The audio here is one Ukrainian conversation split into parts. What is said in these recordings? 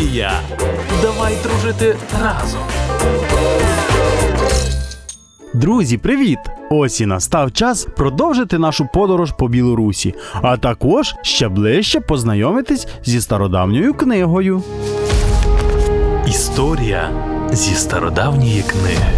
магія. Давай дружити разом. Друзі, привіт! Ось і настав час продовжити нашу подорож по Білорусі, а також ще ближче познайомитись зі стародавньою книгою. Історія зі стародавньої книги.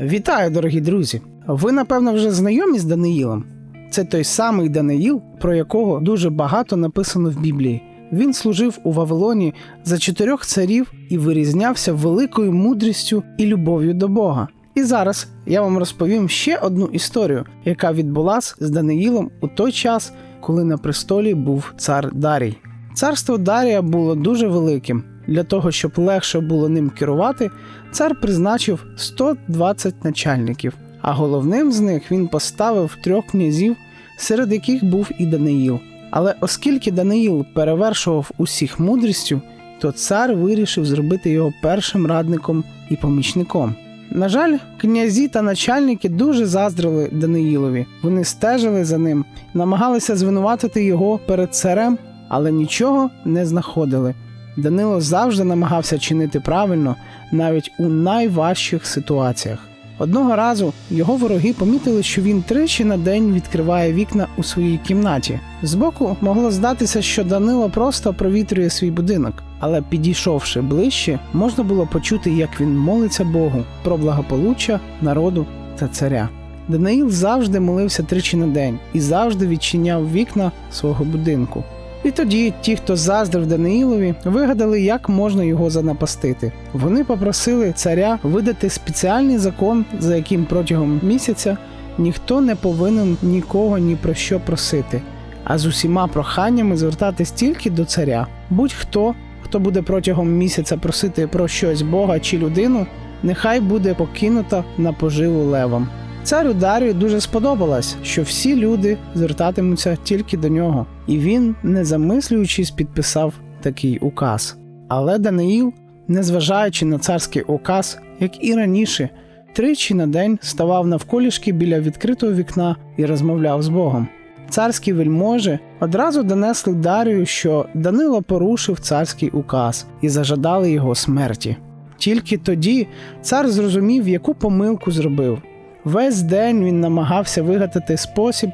Вітаю, дорогі друзі! Ви, напевно, вже знайомі з Даниїлом. Це той самий Даниїл, про якого дуже багато написано в Біблії. Він служив у Вавилоні за чотирьох царів і вирізнявся великою мудрістю і любов'ю до Бога. І зараз я вам розповім ще одну історію, яка відбулася з Даниїлом у той час, коли на престолі був цар Дарій. Царство Дарія було дуже великим. Для того, щоб легше було ним керувати, цар призначив 120 начальників, а головним з них він поставив трьох князів, серед яких був і Даниїл. Але оскільки Даниїл перевершував усіх мудрістю, то цар вирішив зробити його першим радником і помічником. На жаль, князі та начальники дуже заздрили Даниїлові. Вони стежили за ним, намагалися звинуватити його перед царем, але нічого не знаходили. Данило завжди намагався чинити правильно, навіть у найважчих ситуаціях. Одного разу його вороги помітили, що він тричі на день відкриває вікна у своїй кімнаті. Збоку могло здатися, що Данило просто провітрює свій будинок, але підійшовши ближче, можна було почути, як він молиться Богу про благополуччя народу та царя. Даниїл завжди молився тричі на день і завжди відчиняв вікна свого будинку. І тоді ті, хто заздрив Даниїлові, вигадали, як можна його занапастити. Вони попросили царя видати спеціальний закон, за яким протягом місяця ніхто не повинен нікого ні про що просити, а з усіма проханнями звертатись тільки до царя. Будь-хто, хто буде протягом місяця просити про щось Бога чи людину, нехай буде покинута на поживу левам. Царю Дарію дуже сподобалось, що всі люди звертатимуться тільки до нього, і він, не замислюючись, підписав такий указ. Але Даниїл, незважаючи на царський указ, як і раніше, тричі на день ставав навколішки біля відкритого вікна і розмовляв з Богом. Царські вельможі одразу донесли Дарію, що Данило порушив царський указ і зажадали його смерті. Тільки тоді цар зрозумів, яку помилку зробив. Весь день він намагався вигадати спосіб,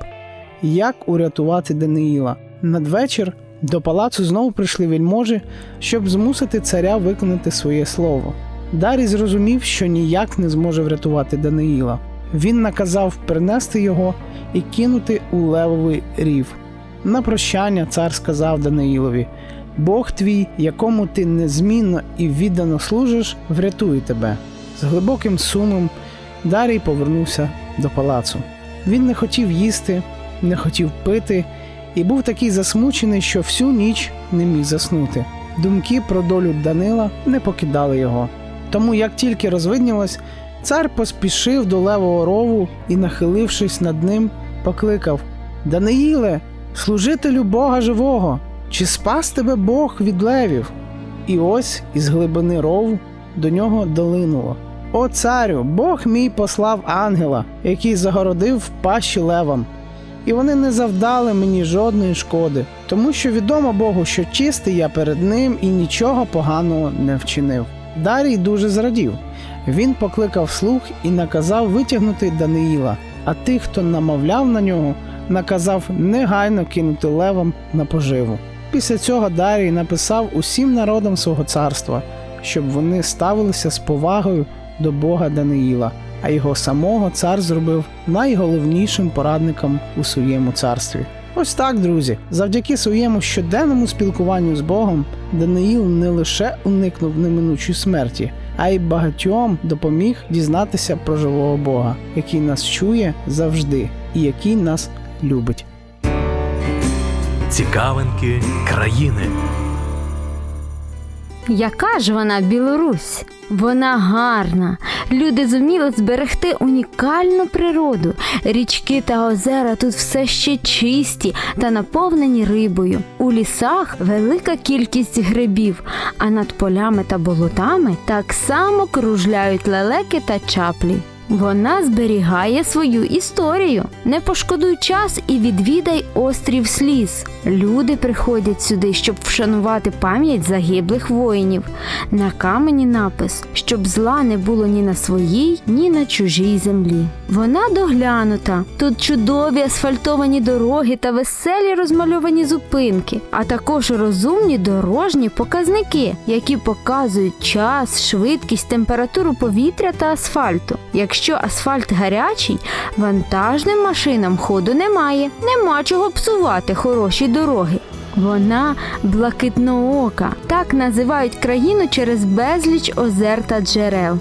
як урятувати Даниїла. Надвечір до палацу знову прийшли вельможі, щоб змусити царя виконати своє слово. Дарій зрозумів, що ніяк не зможе врятувати Даниїла. Він наказав принести його і кинути у левовий рів. На прощання цар сказав Даниїлові: Бог твій, якому ти незмінно і віддано служиш, врятує тебе. З глибоким сумом Дарій повернувся до палацу. Він не хотів їсти, не хотів пити і був такий засмучений, що всю ніч не міг заснути. Думки про долю Данила не покидали його. Тому, як тільки розвиднілось, цар поспішив до левого рову і, нахилившись над ним, покликав: Даниїле, служителю Бога живого, чи спас тебе Бог від левів? І ось із глибини рову до нього долинуло. О царю, Бог мій послав ангела, який загородив в пащі левам, і вони не завдали мені жодної шкоди, тому що відомо Богу, що чистий я перед ним і нічого поганого не вчинив. Дарій дуже зрадів. Він покликав слуг і наказав витягнути Даниїла, а тих, хто намовляв на нього, наказав негайно кинути левам на поживу. Після цього Дарій написав усім народам свого царства, щоб вони ставилися з повагою до Бога Даниїла, а його самого цар зробив найголовнішим порадником у своєму царстві. Ось так, друзі, завдяки своєму щоденному спілкуванню з Богом, Даниїл не лише уникнув неминучої смерті, а й багатьом допоміг дізнатися про живого Бога, який нас чує завжди і який нас любить. Цікавинки країни. Яка ж вона Білорусь? Вона гарна. Люди зуміли зберегти унікальну природу. Річки та озера тут все ще чисті та наповнені рибою. У лісах велика кількість грибів, а над полями та болотами так само кружляють лелеки та чаплі. Вона зберігає свою історію. Не пошкодуй час і відвідай острів сліз. Люди приходять сюди, щоб вшанувати пам'ять загиблих воїнів. На камені напис, щоб зла не було ні на своїй, ні на чужій землі. Вона доглянута. Тут чудові асфальтовані дороги та веселі розмальовані зупинки, а також розумні дорожні показники, які показують час, швидкість, температуру повітря та асфальту. Якщо асфальт гарячий, вантажним машинам ходу немає, нема чого псувати хороші дороги. Вона блакитноока. Так називають країну через безліч озер та джерел.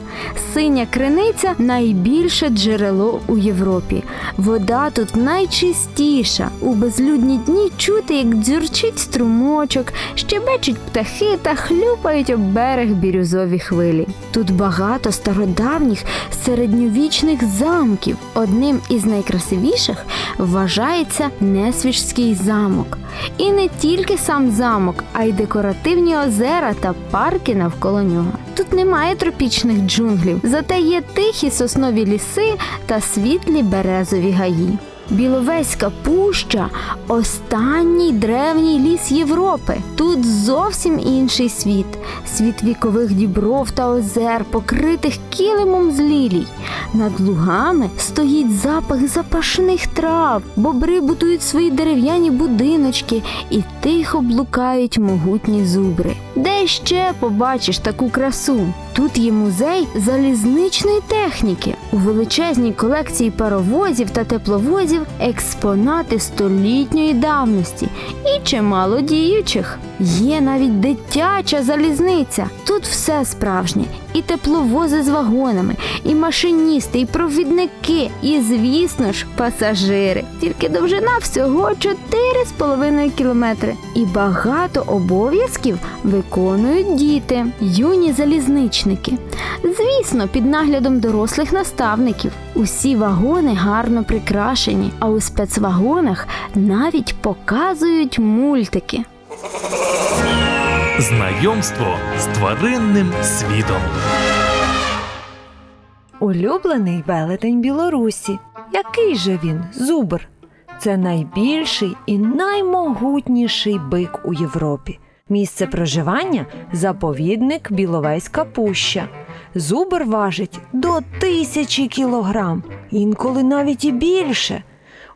Синя криниця найбільше джерело у Європі. Вода тут найчистіша. У безлюдні дні чути, як дзюрчить струмочок, щебечуть птахи та хлюпають об берег бірюзові хвилі. Тут багато стародавніх середньовічних замків. Одним із найкрасивіших вважається Несвіжський замок. І не тільки сам замок, а й декоративні озера та парки навколо нього. Тут немає тропічних джунглів, зате є тихі соснові ліси та світлі березові гаї. Біловеська пуща останній древній ліс Європи. Тут зовсім інший світ, світ вікових дібров та озер, покритих килимом з лілій. Над лугами стоїть запах запашних трав, бобри будують свої дерев'яні будиночки і тихо блукають могутні зубри. Де ще побачиш таку красу? Тут є музей залізничної техніки. У величезній колекції паровозів та тепловозів експонати столітньої давності і чимало діючих. Є навіть дитяча залізниця. Тут все справжнє: і тепловози з вагонами, і машиністи, і провідники, і, звісно ж, пасажири. Тільки довжина всього 4,5 кілометри. І багато обов'язків виконують діти, юні залізничники. Звісно, під наглядом дорослих наставників. Усі вагони гарно прикрашені, а у спецвагонах навіть показують мультики. Знайомство з тваринним світом. Улюблений велетень Білорусі. Який же він, зубр? Це найбільший і наймогутніший бик у Європі. Місце проживання заповідник Біловеська пуща. Зубр важить до тисячі кілограм, інколи навіть і більше.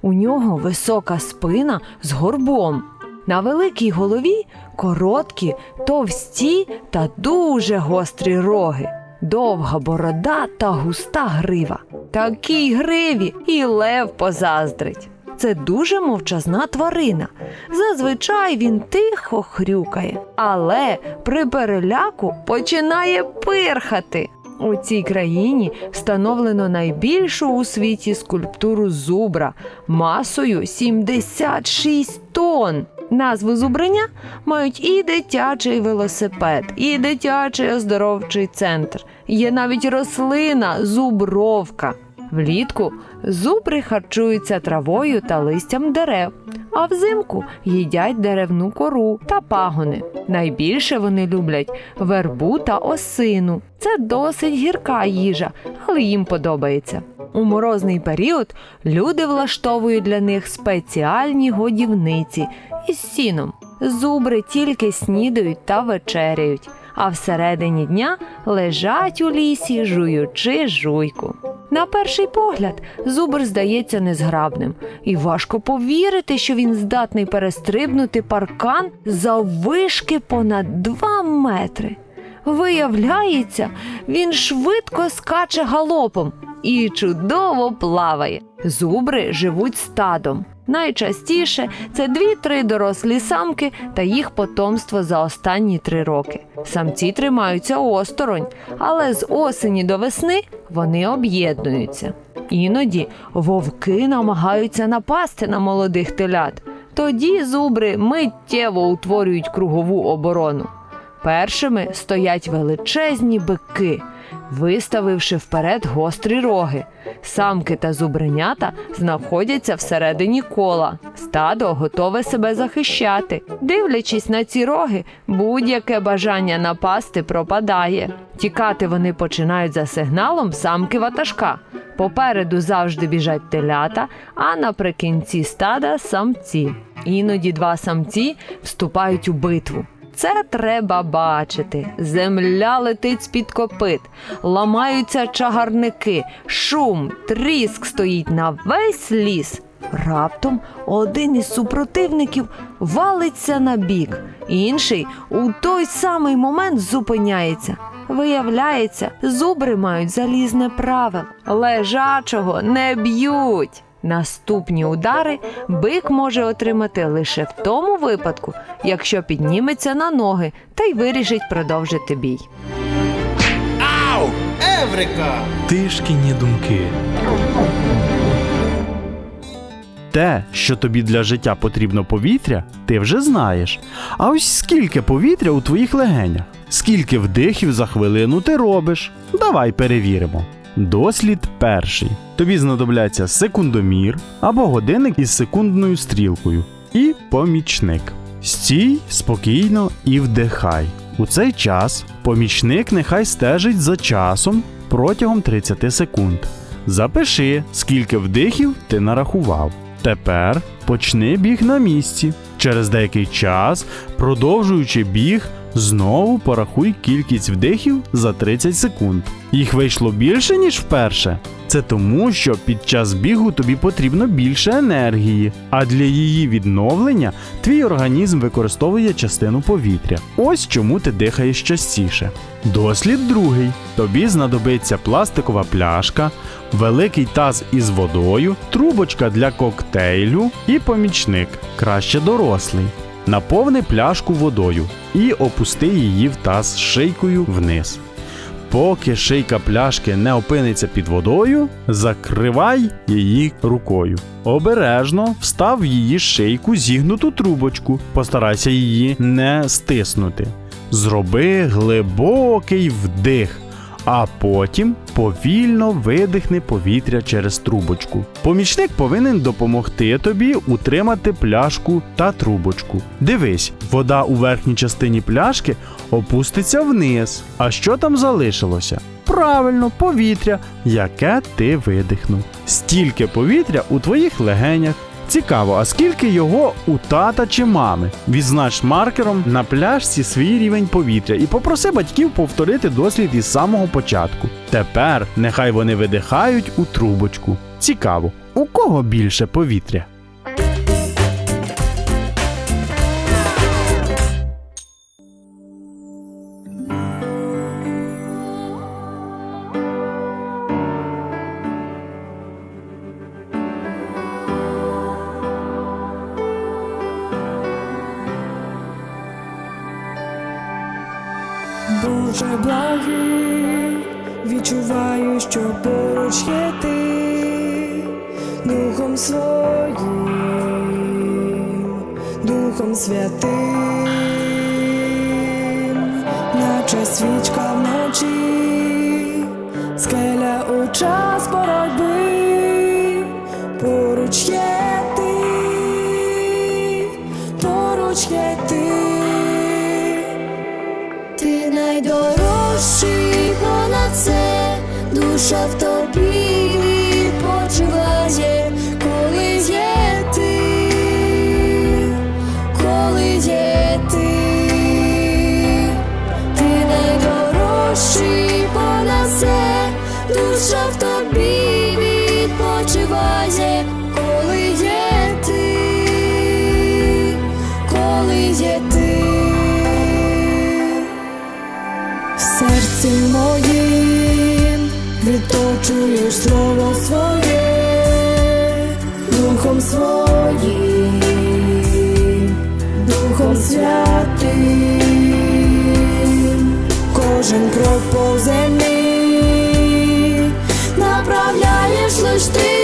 У нього висока спина з горбом. На великій голові короткі, товсті та дуже гострі роги, довга борода та густа грива. Такій гриві і лев позаздрить. Це дуже мовчазна тварина. Зазвичай він тихо хрюкає, але при переляку починає пирхати. У цій країні встановлено найбільшу у світі скульптуру зубра масою 76 тонн. Назву зубриня мають і дитячий велосипед, і дитячий оздоровчий центр. Є навіть рослина зубровка. Влітку зубри харчуються травою та листям дерев, а взимку їдять деревну кору та пагони. Найбільше вони люблять вербу та осину. Це досить гірка їжа, але їм подобається. У морозний період люди влаштовують для них спеціальні годівниці із сіном. Зубри тільки снідають та вечеряють, а всередині дня лежать у лісі, жуючи жуйку. На перший погляд, зубр здається незграбним, і важко повірити, що він здатний перестрибнути паркан заввишки понад 2 метри. Виявляється, він швидко скаче галопом і чудово плаває. Зубри живуть стадом. Найчастіше це дві-три дорослі самки та їх потомство за останні три роки. Самці тримаються осторонь, але з осені до весни вони об'єднуються. Іноді вовки намагаються напасти на молодих телят. Тоді зубри миттєво утворюють кругову оборону. Першими стоять величезні бики. Виставивши вперед гострі роги. Самки та зубринята знаходяться всередині кола. Стадо готове себе захищати. Дивлячись на ці роги, будь-яке бажання напасти пропадає. Тікати вони починають за сигналом самки ватажка. Попереду завжди біжать телята, а наприкінці стада самці. Іноді два самці вступають у битву. Це треба бачити. Земля летить з-під копит, ламаються чагарники, шум, тріск стоїть на весь ліс. Раптом один із супротивників валиться на бік, інший у той самий момент зупиняється. Виявляється, зубри мають залізне правило. Лежачого не б'ють. Наступні удари бик може отримати лише в тому випадку, якщо підніметься на ноги та й вирішить продовжити бій. Ау! Еврика! Тишкіні думки. Те, що тобі для життя потрібно повітря, ти вже знаєш. А ось скільки повітря у твоїх легенях? Скільки вдихів за хвилину ти робиш? Давай перевіримо. Дослід перший. Тобі знадобляться секундомір або годинник із секундною стрілкою. І помічник. Стій спокійно і вдихай. У цей час помічник нехай стежить за часом протягом 30 секунд. Запиши, скільки вдихів ти нарахував. Тепер почни біг на місці. Через деякий час, продовжуючи біг, знову порахуй кількість вдихів за 30 секунд. Їх вийшло більше, ніж вперше. Це тому, що під час бігу тобі потрібно більше енергії, а для її відновлення твій організм використовує частину повітря. Ось чому ти дихаєш частіше. Дослід другий. Тобі знадобиться пластикова пляшка, великий таз із водою, трубочка для коктейлю і помічник, краще дорослий. Наповни пляшку водою і опусти її в таз шийкою вниз. Поки шийка пляшки не опиниться під водою, закривай її рукою. Обережно встав в її шийку зігнуту трубочку. Постарайся її не стиснути. Зроби глибокий вдих, а потім повільно видихни повітря через трубочку. Помічник повинен допомогти тобі утримати пляшку та трубочку. Дивись, вода у верхній частині пляшки опуститься вниз. А що там залишилося? Правильно, повітря, яке ти видихнув. Стільки повітря у твоїх легенях. Цікаво, а скільки його у тата чи мами? Відзнач маркером на пляшці свій рівень повітря і попроси батьків повторити дослід із самого початку. Тепер нехай вони видихають у трубочку. Цікаво, у кого більше повітря? Духом своїм, Духом святим, наче свічка вночі, скеля у час боротьби, поруч є ти, поруч є ти. Ти найдорожчий понад все, душа в тобі відточуєш слово своє, Духом своїм, Духом святим, кожен крок по землі направляєш лиш ти,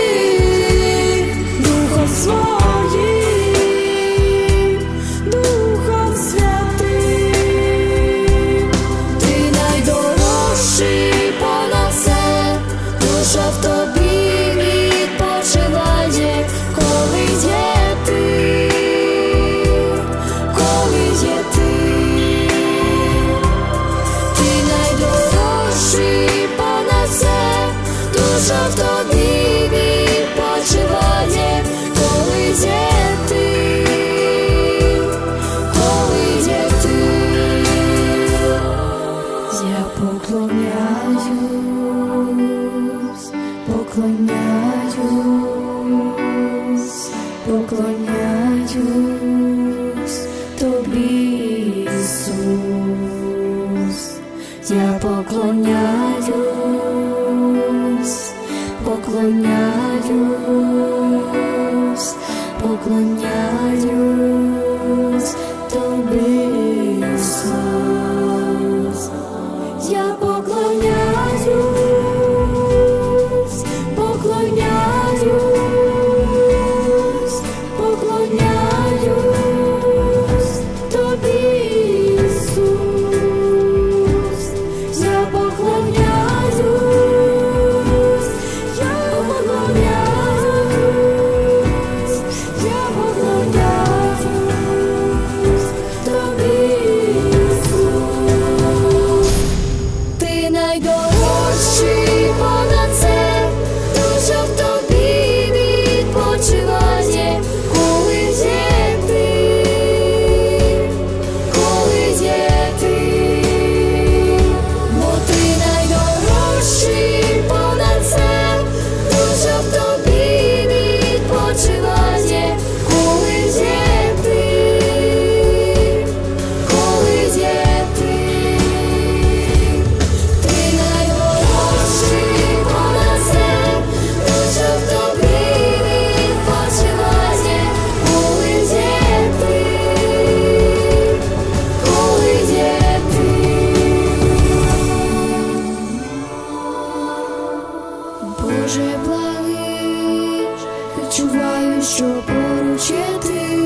що поруч є ти,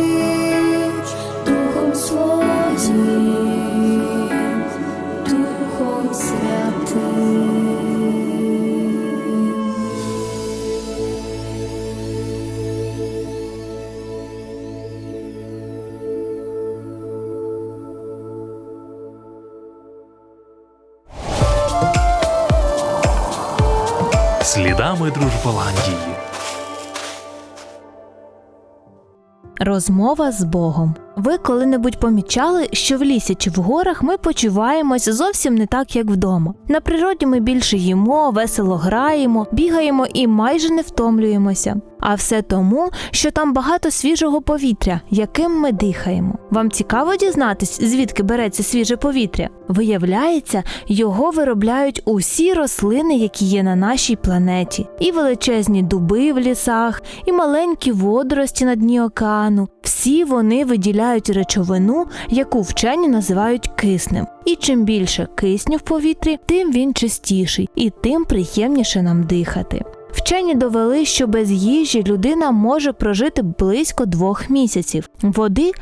Духом своїм. Духом Святим. Слідами Дружболандії. Розмова з Богом. Ви коли-небудь помічали, що в лісі чи в горах ми почуваємось зовсім не так, як вдома. На природі ми більше їмо, весело граємо, бігаємо і майже не втомлюємося. А все тому, що там багато свіжого повітря, яким ми дихаємо. Вам цікаво дізнатись, звідки береться свіже повітря? Виявляється, його виробляють усі рослини, які є на нашій планеті, і величезні дуби в лісах, і маленькі водорості на дні океану. Всі вони виділяють речовину, яку вчені називають киснем. І чим більше кисню в повітрі, тим він чистіший і тим приємніше нам дихати. Вчені довели, що без їжі людина може прожити близько двох місяців, води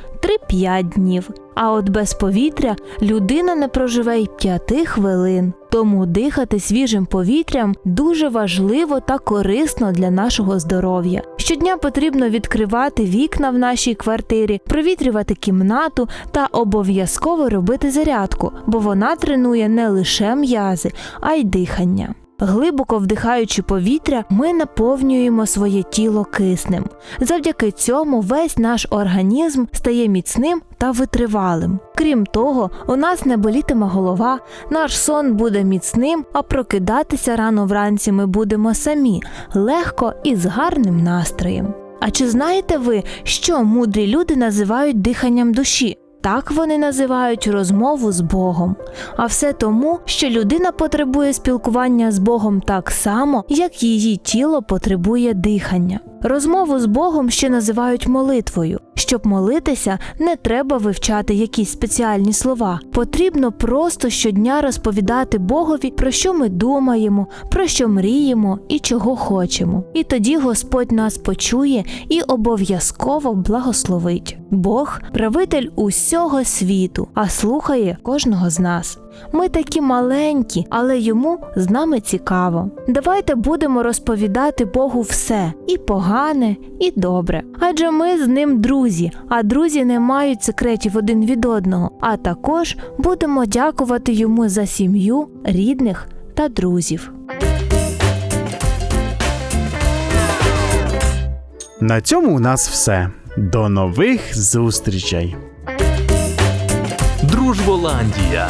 3-5 днів. А от без повітря людина не проживе й п'яти хвилин. Тому дихати свіжим повітрям дуже важливо та корисно для нашого здоров'я. Щодня потрібно відкривати вікна в нашій квартирі, провітрювати кімнату та обов'язково робити зарядку, бо вона тренує не лише м'язи, а й дихання. Глибоко вдихаючи повітря, ми наповнюємо своє тіло киснем. Завдяки цьому весь наш організм стає міцним та витривалим. Крім того, у нас не болітиме голова, наш сон буде міцним, а прокидатися рано вранці ми будемо самі, легко і з гарним настроєм. А чи знаєте ви, що мудрі люди називають диханням душі? Так вони називають розмову з Богом. А все тому, що людина потребує спілкування з Богом так само, як її тіло потребує дихання. Розмову з Богом ще називають молитвою. Щоб молитися, не треба вивчати якісь спеціальні слова. Потрібно просто щодня розповідати Богові, про що ми думаємо, про що мріємо і чого хочемо. І тоді Господь нас почує і обов'язково благословить. Бог правитель усього світу, а слухає кожного з нас. Ми такі маленькі, але йому з нами цікаво. Давайте будемо розповідати Богу все і погане, і добре. Адже ми з ним друзі, а друзі не мають секретів один від одного. А також будемо дякувати йому за сім'ю, рідних та друзів. На цьому у нас все. До нових зустрічей! Дружболандія.